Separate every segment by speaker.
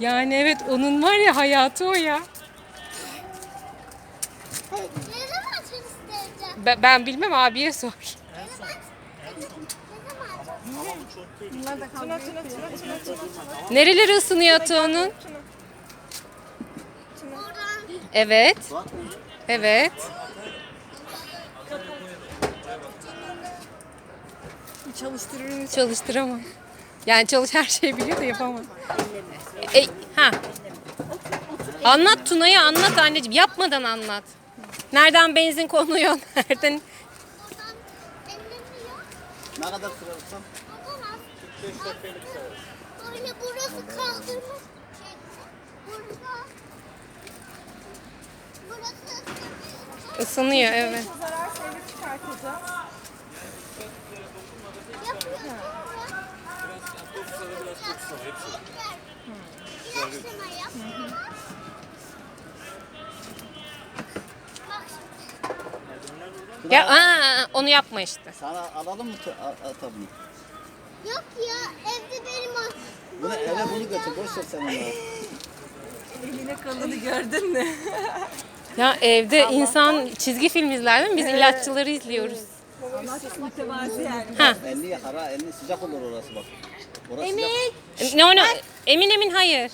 Speaker 1: Yani evet onun var ya hayatı o ya.
Speaker 2: Ne zaman çalıştıracağım?
Speaker 1: Ben, ben bilmem abiye sor.
Speaker 2: Ne zaman? Ne.
Speaker 1: Nereleri ısınıyor ata onun?
Speaker 2: Oradan
Speaker 1: Evet. Evet.
Speaker 3: Çalıştırır
Speaker 1: Çalıştıramam. Yani çalış her şeyi biliyor da yapamam. E, ha. Anlat Tuna'yı anlat anneciğim. Yapmadan anlat. Nereden benzin konuyor? Nereden?
Speaker 4: Ne kadar
Speaker 2: az. Böyle burası kaldırmış. Şey, burada. Burası
Speaker 1: Isınıyor evet. Ya aa, onu yapma işte.
Speaker 4: Sana alalım mı atalım?
Speaker 2: Yok ya evde benim o.
Speaker 4: Bunu eve bunu götür. Boş ver sen onu.
Speaker 3: Eline kalını gördün mü?
Speaker 1: Ya evde insan çizgi film izler değil mi? Biz ilaççıları izliyoruz.
Speaker 3: Allah mütevazi yani.
Speaker 1: Ha.
Speaker 4: Elini elini sıcak olur orası bak. Orası
Speaker 2: Emin.
Speaker 4: sıcak.
Speaker 1: Ne onu? Emin emin hayır.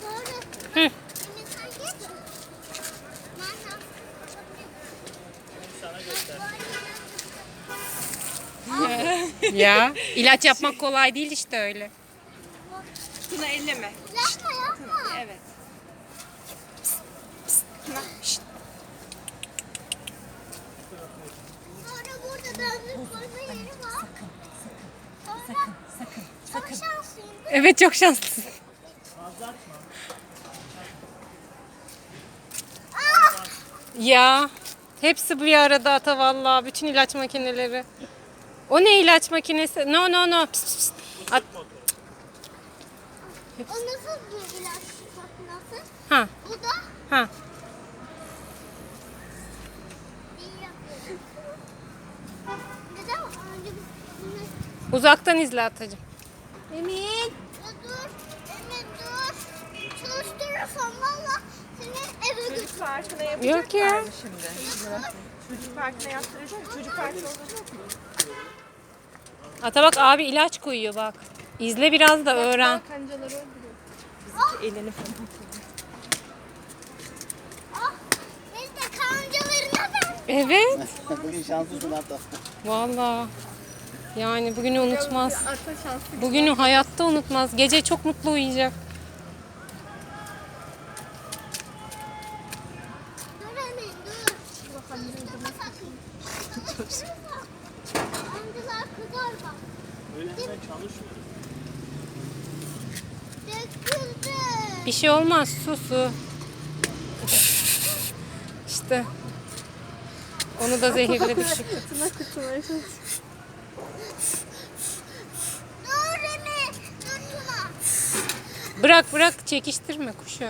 Speaker 2: Sonra.
Speaker 1: Hı. Ya ilaç yapmak kolay değil işte öyle.
Speaker 3: Tuna elleme.
Speaker 2: Yapma yapma.
Speaker 3: Evet.
Speaker 1: Evet çok şanslısın. Ya hepsi bir arada ata vallahi bütün ilaç makineleri. O ne ilaç makinesi? No no no. Pis, pis, pis. At.
Speaker 2: O nasıl bir ilaç makinesi?
Speaker 1: Ha
Speaker 2: Bu da
Speaker 1: ha. Uzaktan izle atacığım.
Speaker 2: Emin. Ya dur. Emin dur. Çalıştırırsan valla seni eve götür.
Speaker 3: Çocuk parkına yapacak
Speaker 1: Yok ya.
Speaker 3: mı şimdi? Çocuk parkına yaptıracak. Çocuk parkı olacak mı?
Speaker 1: Ata bak abi ilaç koyuyor bak. İzle biraz da öğren.
Speaker 3: Kancaları öldürüyor. Bizimki elini falan.
Speaker 2: Ah. Beni de kancalarına ver.
Speaker 1: Evet.
Speaker 4: Bugün şanslısın hatta.
Speaker 1: Vallahi. Yani bugünü unutmaz. Bugünü hayatta unutmaz. Gece çok mutlu uyuyacak. Bir şey olmaz. Su su. İşte. Onu da zehirledik.
Speaker 3: Kutuna kutuna.
Speaker 1: Bırak bırak. Çekiştirme kuşu.